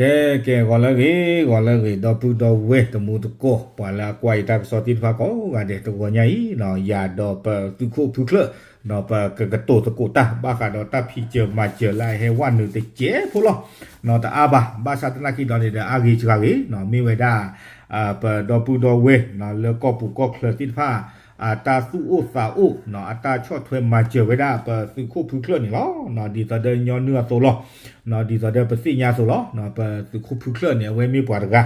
ကဲကဲကောလည်းကေကောလည်းကေတော့ပူတော့ဝဲတမှုတကောပါလာကွိုင်တာစောတိဖာကောကတဲ့တော့ညာဤနော်ယာတော့ပသူခုဖုခလနော်ပကကတိုတကိုတာဘာကတော့တပ်ဖီချမချလာဟဲဝနုတကျဲဖလို့နော်တအဘာဘာသာတနာခိတော့တဲ့အာဂီချကကေနော်မေဝဲတာအာပတော့ပူတော့ဝဲနော်လေကောပူကောခလတိဖာ อาตาสุโอสาโอเนาะอาตาชอดถวยมาเจอไว้ได้ปะสุโคพุเคลนี่เนาะเนาะดีตะเดญอเนื้อโตลอเนาะดีตะเดปะสิญาโซลอเนาะปะสุโคพุเคลเนี่ยเวมีปวดกะ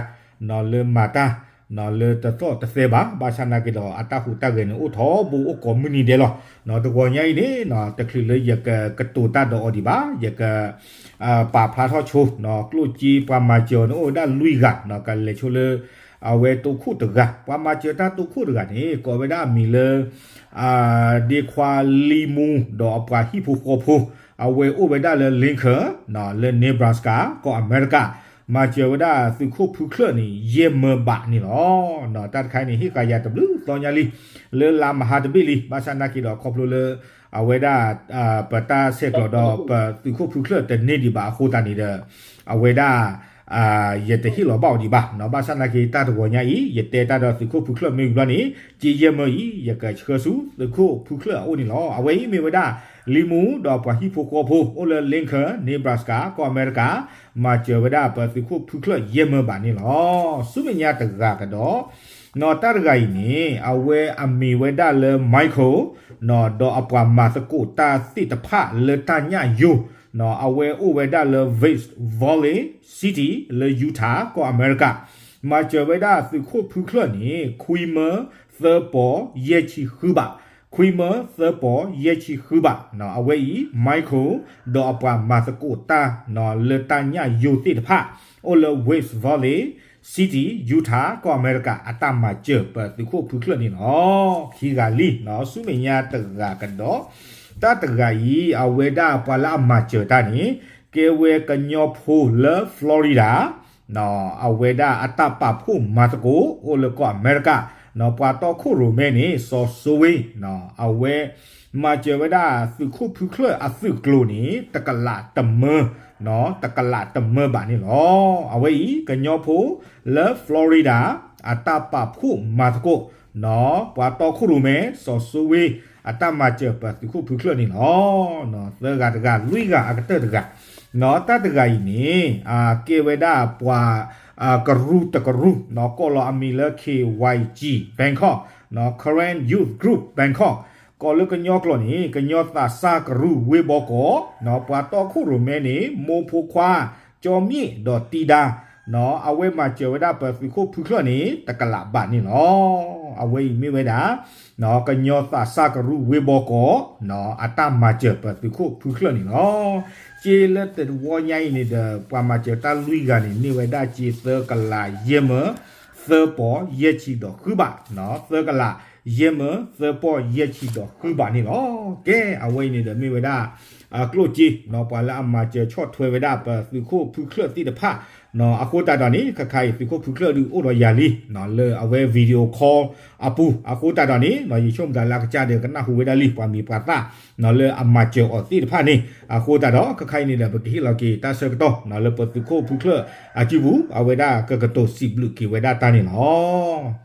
เนาะเลมาตาเนาะเลตะโตตะเซบาบาชานากิดออาตาหูตะเกนอุทอบูอุกอมุนีเดลอเนาะตะกอญายนี่เนาะตะคลิเลยยกะกะตูตาดออดิบายกะอ่าปาพลาทอโชเนาะกลุจีปามาเจอเนาะโอดาลุยกะเนาะกะเลโชเล အဝဲတုခုတကပမာချတာတုခုတကနေကောဝဒမီလအာဒီခွာလီမူဒေါ်ပဟီဖူခိုဖူအဝဲဥဝဒလလင်ခနော်လနေဘရာစကာကောအမေရိကမာချဝဒသုခုဖူခလနီယေမဘာနီလောနော်တတ်ခိုင်နီဟိကယာတဘလူတောညာလီလေလာမဟာတဘီလီဘာသနာကီတော့ခေါပလိုလေအဝဲဒါအာပတာဆက်ကလောတော့ပသုခုဖူခလတနေဒီဘာခိုတာနေတဲ့အဝဲဒါ အာယတဟီလောပေါ့ဒီပါနော်ပါဆန်နကေတာတဘောညာဤယတေတာတော့စခုဖုခလမေဘလနီကြည်ရမဤယကချခဆူစခုဖုခလအိုနီလောအဝေးမေဝဒါလီမူတော့ပဟီဖိုကိုဖိုအိုလလင်ခနေဘရာစကာကောအမေရိကာမာချေဝဒါပစခုဖုခလယမဘာနီလောစုမညာတကကတော့နော်တာရဂိုင်နီအဝဲအမီဝဲဒါလေမိုက်ခိုနော်တော့အပွားမာစကိုတာတိတဖလေတညာယို နော်အဝဲအိုဝဲဒါလဗေ့စ်ဗော်လီစီတီလေယူတာကိုအမေရိကမာချဝဲဒါစုခုဖုခလနီခွီမသပေါ်ယေချီခူဘာခွီမသပေါ်ယေချီခူဘာနော်အဝဲဤမိုက်ခိုဒေါ်အပွားမသကုတာနော်လေတညာယိုတိတဖအိုလဝေ့စ်ဗော်လီစီတီယူတာကိုအမေရိကအတမကျပသူခုဖုခလနီနော်ခီဂါလီနော်စုမညာတကကတော့ တတဂါယီအဝေဒပလာမချေတာနီကေဝေကညောဖူလဖလော်ရီဒါနော်အဝေဒအတပဖူမတ်ကိုအိုလကောအမေရိကနော်ပွာတော့ခုရိုမဲနီဆောဆိုဝေနော်အဝဲမာချေဝဒသုခုဖုခလအသုကလိုနီတကလာတမနော်တကလာတမဘာနီလောအဝဲဤကညောဖူလဖလော်ရီဒါအတပဖူမတ်ကိုနော်ပွာတော့ခုရိုမဲဆောဆိုဝေ အတမကျပတိခုဖုခလနေနော်နော်သကတကလူကအကတတကနော်တတကဤနေအာကေဝဒပွာအာကရုတကရုနော်ကောလအမီလ KYG Bangkok နော် Current Youth Group Bangkok ကောလကညောကလောနီကညောတာစာကရုဝေဘောကောနော်ပွာတော့ခုရုမဲနေမိုဖိုခွာကျော်မြင့်ဒေါ်တီဒါနော်အဝဲမှာကျေဝဒပဖီခုဖုခလနေတကလာဘာနေနော် အဝဲမိဝဲတာနော်ကညောသစကရုဝေဘောကောနော်အတမကျေပဖီခုဖုခလနေနော်ကျေလက်တဝညိုင်းနေတဲ့ပမကျေတလူကနေနေဝဒကျေသကလာယေမသပေါ်ယေချီတော့ခုပါနော်သကလာယေမသပေါ်ယေချီတော့ခုပါနေနော်ကဲအဝဲနေတဲ့မိဝဒအကလို ဂျီနော်ပါလာအမကျေချော့ထွေဝဒပဖီခုဖုခလတိတဖနော်အခုတတနီခခိုင်ဖီခုဖုခလလူအိုရယာလီနော်လေအဝဲဗီဒီယိုခေါ်အပူအခုတတနီနော်ယချုံဒါလာကကြတဲ့ကနဟူဝဒလီပွာမီပတာနော်လေအမချေအတိတဖာနီအခုတတော့ခခိုင်နေတဲ့ပကိလကီတဆကတော့နော်လေပဖီခုဖုခလအချီဘူးအဝဲဒါကကတိုစီဘလူကီဝဲဒါတာနီနော်ကဲသူဟိုအဝဲပါအလောကီ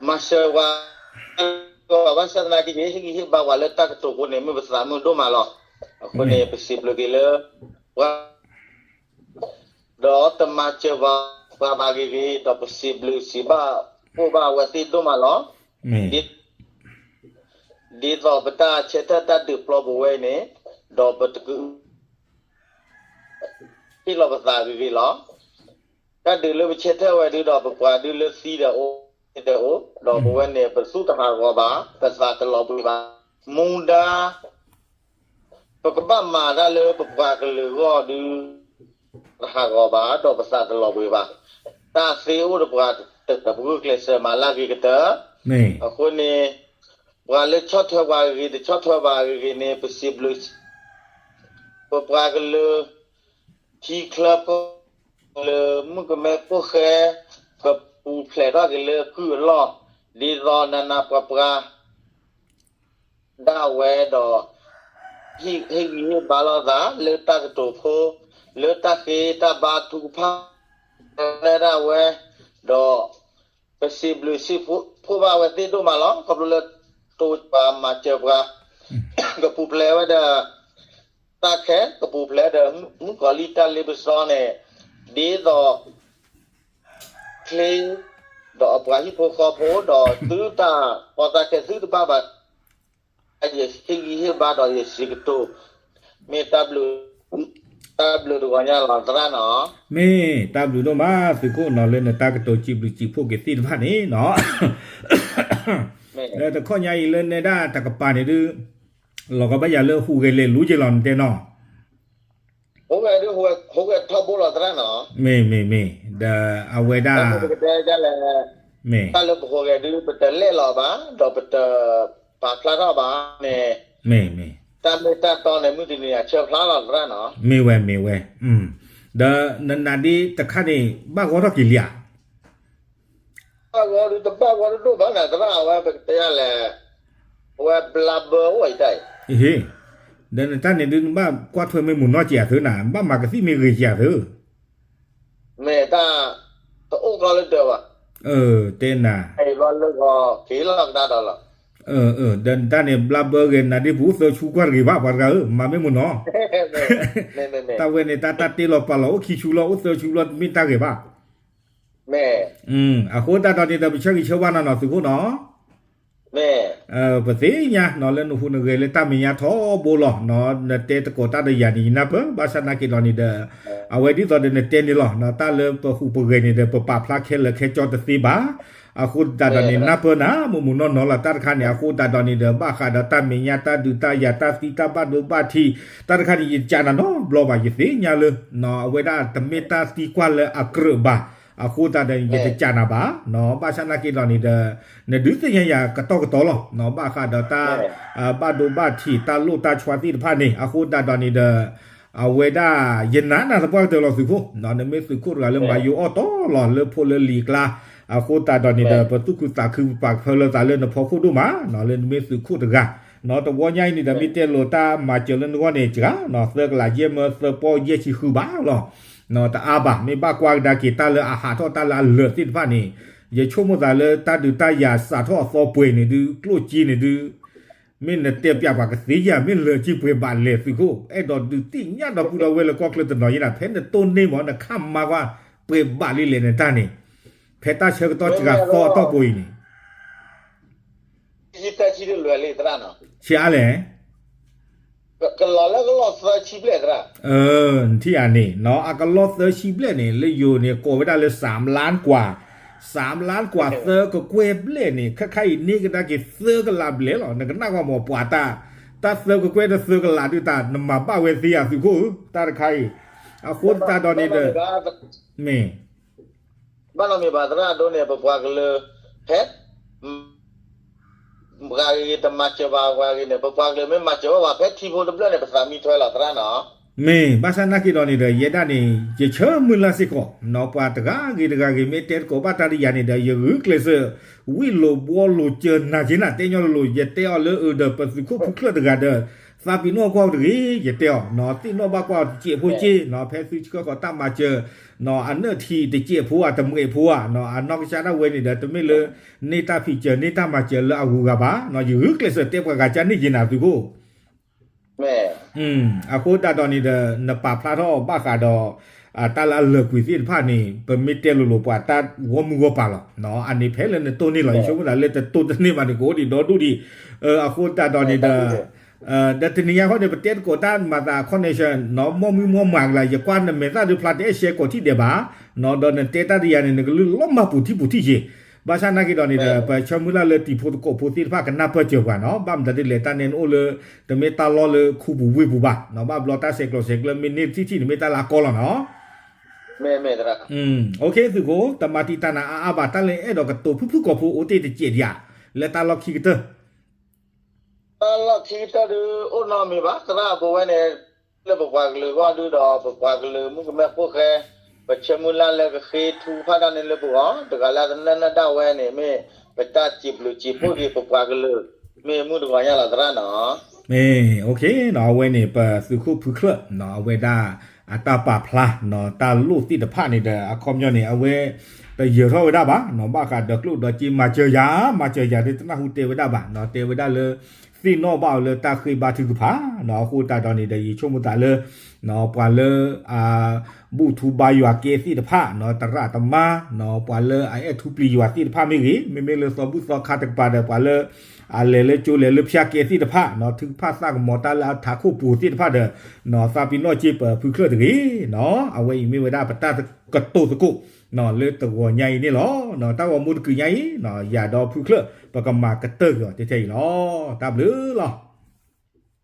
mashawa wan sa na ki ni hi hi ba wala ta to ko ne me basa mo do malo ko ne possible ke le wa do ta ma che wa ba ba gi gi do possible si ba ko ba wa ti do malo di di do bata che ta ta du plo bo we ne do bat ku ti lo basa gi gi lo ta du le che ta wa du do ba kwa du le si da o da o do bo we ne ba su ta ha go ba ta sa ta lo bu ba munda ပကပမာရလေပပကလေရောဒီ ha go ba do pa sa de lo we ba ta se u de ba de de bu kle se ma la gi ta မေအခုနေဘာလဲချတ်ထွားပါကြီးတချတ်ထွားပါကြီးနေပစီဘလူးပပရာဂလတီကလပ်ကိုလေမကမဲပိုခဲကပူ ဖလက်ရကလေကူလောဒီရောနနာပပရာဒါဝဲတော့ဟိဟိဟဘာလာဒါလေတတ်တူဖိုလေတခေတဘာတူဖာလေရဝဲတော့ possible si probability tu malah kalau le tu pa macam apa ke puple ada tak ke ke puple ada mu kualita le besar ne di do clay do apa hi po ko po do tu ta pa ta ke tu pa ba aje sigi he ba do ye sig tu me tablu tablu do nya la tra no မေတဘလူတော့မာသူကိုနော်လဲနေတာကတော်ကြည့်ဘလူကြည့်ဖို့ကတိတဖာနေနော် me အဲတခေါညာဤလဲနေတာတကပါနေ du လောကဘရလဲဟူကလေးလူကြီးလောင်တဲ့နော် ho ga du ho ho ga thabo la tra no မေမေမေဒါအဝေဒါ Aku kita jalan မေ kalau pokoknya dulu betul le lah ba, dah betul pak lara ba ne. မေမေ Tapi tak tahu ne mesti ni acap lara lah no. မေဝဲမေဝဲอืมဒါနနာဒီတခါနေဘာကောတော့ကြည်လျာ Aku ada tempat aku ada tu ba na tra wa betul le. Wa blabber wa dai. ဟေးဒါနတနေဒီဘာကွာထွေမေမွန်တော့ကြာသနာဘာမကစီမေရကြာသ Me ta to o ka le de wa. เออเตนา Ai lo le ko ki la da da la. เออเออดั นตาเนี่ยบลาเบอร์กันนะดิผู้เสือชูกว่ากี่บ้าปากาเออมาไม่มุนเนาะ Me me me ตาเวเนี่ยตาตาตีลอปาลอขี้ชูลอเสือชู 没但都欧巴了对吧？呃，对呐。哎，巴了个皮了那到了。呃呃，但但呢，拉伯人那里不是出国给吧？把个嘛没么喏。没没没。但问呢，他他提了巴了，我去出了，我是出了，没打给吧？没。嗯，啊，后头到底在不晓得小巴那那是不喏？ờ và thế nha nó lên phụ nữ người lên ta mình nha thó bố lọ nó tê ta cổ ta đây nhà đi nắp ba sa na kỳ lọ này đờ à vậy đi rồi đến tê đi lọ nó ta lên bờ khu bờ người này đờ bờ bà pla khe là khe cho ta tí bá à khu ta đó này nắp na mù mù nó nó là ta khá nhà khu ta đó này đờ ba khá đó ta mình nha ta du ta ya ta tí ta ba du ba thì ta khá đi cha nó lo bà gì thế nha lơ nó vậy đó ta mê ta tí qua là à bà အခုတာတဲ့ယတချာနာပါနော်ဘာသာနာကီလောနေတဲ့နေဒုစရရကတော့ကတော့လောနော်ဘာခါဒတာဘာဒူဘာတီတာလုတာချွာတီဖာနေအခုတာတော်နေတဲ့ a weda yena na sa pa de lo su ko na ne me su ko ga le ma yo o to lo le po le li kla a ko ta do ni de pa tu ku ta khu pa pho le ta le no pho khu do ma na le me su ko de ga no to wo nyai ni de mi te lo ta ma che le no ne cha no se la ye me se po ye chi khu ba lo no ta a ba me ba kwa da ki ta le a ha to ta la le ti fa ni ye chu mo da le ta du ta ya sa tho so pwe ni du klo chi ni du မင်းနဲ့တက်ပြပါကသေးရမင်းလေကြည့်ပွေပါလေသူကိုအဲ့တော့ဒီတိညတော့ပူတော့ဝဲလေကောကလတနော်ရနာဖဲနဲ့တုံနေမောနခမ်မာကွာပွေပါလိလေနဲ့တန်းနေဖဲတာချက်တော့ချကတော့တော့ပွေနေ Kita ciri lu le tra no. ရှားလေ Kalau le kalau sa chi ble tra. เออที่อันนี้เนาะอากาลอเซอร์ชีเบลเนี่ยเลยอยู่เนี่ยโกไปได้เลย3ล้านกว่า3ล้านกว่าเซอร์ก็เกวเบลนี่คล้ายๆนี่ก็ได้กี่เซอร์ก็ลาเบลหรอนั่นก็น่าว่าหมอปวาตาตาเซอร์ก็เกวตาเซอร์ก็ลาดูตานำมาบ้าเวซีอะสิกูตาใครอาคนตาตอนนี้เด้อแม่ Bana mi badra do ne pa pa le pet. Mga kita macho ba wa ne pa pa le me macho wa pet ti bo de ble ne pa sa mi thwe la tra no. မေဘာသာနာကီတော်နေတဲ့ယေဒနေရေချမူလာစစ်ကောနော်ပါတကားဂီတကာဂီမေတဲကိုပါတာရီယာနေတဲ့ယေဂကလစဝီလိုဘောလိုချာနာဂျီနာတေညောလိုယေတဲအလောဒပစခုဖုခလတကာဒ စာပီနောကောတရီယေတဲနော်တိနောဘကွာကြည့်ဖို့ကြည့်နော်ဖဲစုချကောတမချာနော်အနတီတကြည့်ဖို့အတမွေဖို့နော်အနောက်ကရှာဝဲနေတဲ့တမေလနေတာဖီချာနေတာမချာလာအကူကပါနော်ယေကလစတဲပကချာနေဂျီနာသူကို Me. อืมအခုတတော်နေတဲ့နပါဖလာတော့ဘာကတော့အာတလာလကွီစီဖာနေပမီတဲလိုလိုပွားတဝမူဝပါလောနော်အနိဖဲလနဲ့တိုနေလောရှုံးလာလက်တိုတနေမှာကိုဒီတော့တူဒီအခုတတော်နေတဲ့ အဲဒတနီယာဟောတဲ့ပတက်ကိုတန်မာတာကွန်နက်ရှင်နော်မမီမမန်လာရကွာနမေတာဒီဖလာတဲ့ရှေကိုတိတဲ့ပါနော်တော့နေတတရီယာနေကလူလောမပူတိပူတိကြီးဘာသာနာကီတော်နေတဲ့ပချမူလာလေတီဖို့ကိုဖို့တိဖာကနာပကြောပါနော်ဗမ်ဒတဲ့လေတန်နေအိုလေတမေတာလောလေခုဘူးဝေဘူးပါနော်ဘာဘလတာဆေကလောဆေကလမီနီတီတီမေတာလာကောလောနော် မဲမဲတရာ อืมโอเคသူကိုတမတီတနာအာဘာတလဲအဲ့တော့ကတူဖုဖုကိုဖူအိုတေတကြည်ရလက်တာလောက်ခိကတ Allah kita de ona mi ba tara bo wane le bo kwag le wa du do bo kwag le mu me ko ke ba chemula le ke khi thu pha da ne le bo ha de ga la na na da wa ne me ba ta chi blu chi po ki bo kwag le me mu de ga ya la tara no မေโอเคနော်ဝဲနေပစုခုဖုခလနော်ဝဲတာအတာပါဖလာနော်တာလူတိတဖနေတဲ့အခေါမျောနေအဝဲတရထောဝဒပါနော်ဘာကဒကလုဒချီမချယာမချယာတေတနာဟုတေဝဒပါနော်တေဝဒလေ သိနောပါလတာခိဘာတိကဖာနော်ဟိုတာတော်နေတဲ့ရေချုံမတာလေနော်ပွာလေအာဘူသူဘာယွာကေစီတဖာနော်တရတမနော်ပွာလေအိုင်အထူပလီယွာတိတဖာမိကြီးမေမေလစဘူစခါတကပါတဲ့ပွာလေအလေလေကျိုလေလေဖျက်ကေစီတဖာနော်သူဖတ်စကမော်တာလာထာခုပူတိတဖာတဲ့နော်စာပီနော့ချစ်ပဖူခလတကြီးနော်အဝေးမေဝဒပတကတုတ်ကုနော်လေတော်ညိုင်နေလောနော်တောက်ဝမှုကညိုင်နော်ရတော်ဖူခလပကမာကတေရတဲ့တဲ့လောတဘလူรือล่ะ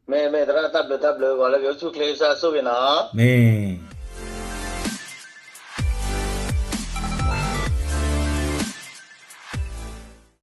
แม่แม่ตระตับเลยตับเลยก่อนแล้วเดี๋ยวชุกเลียซาสู้กันนะแม่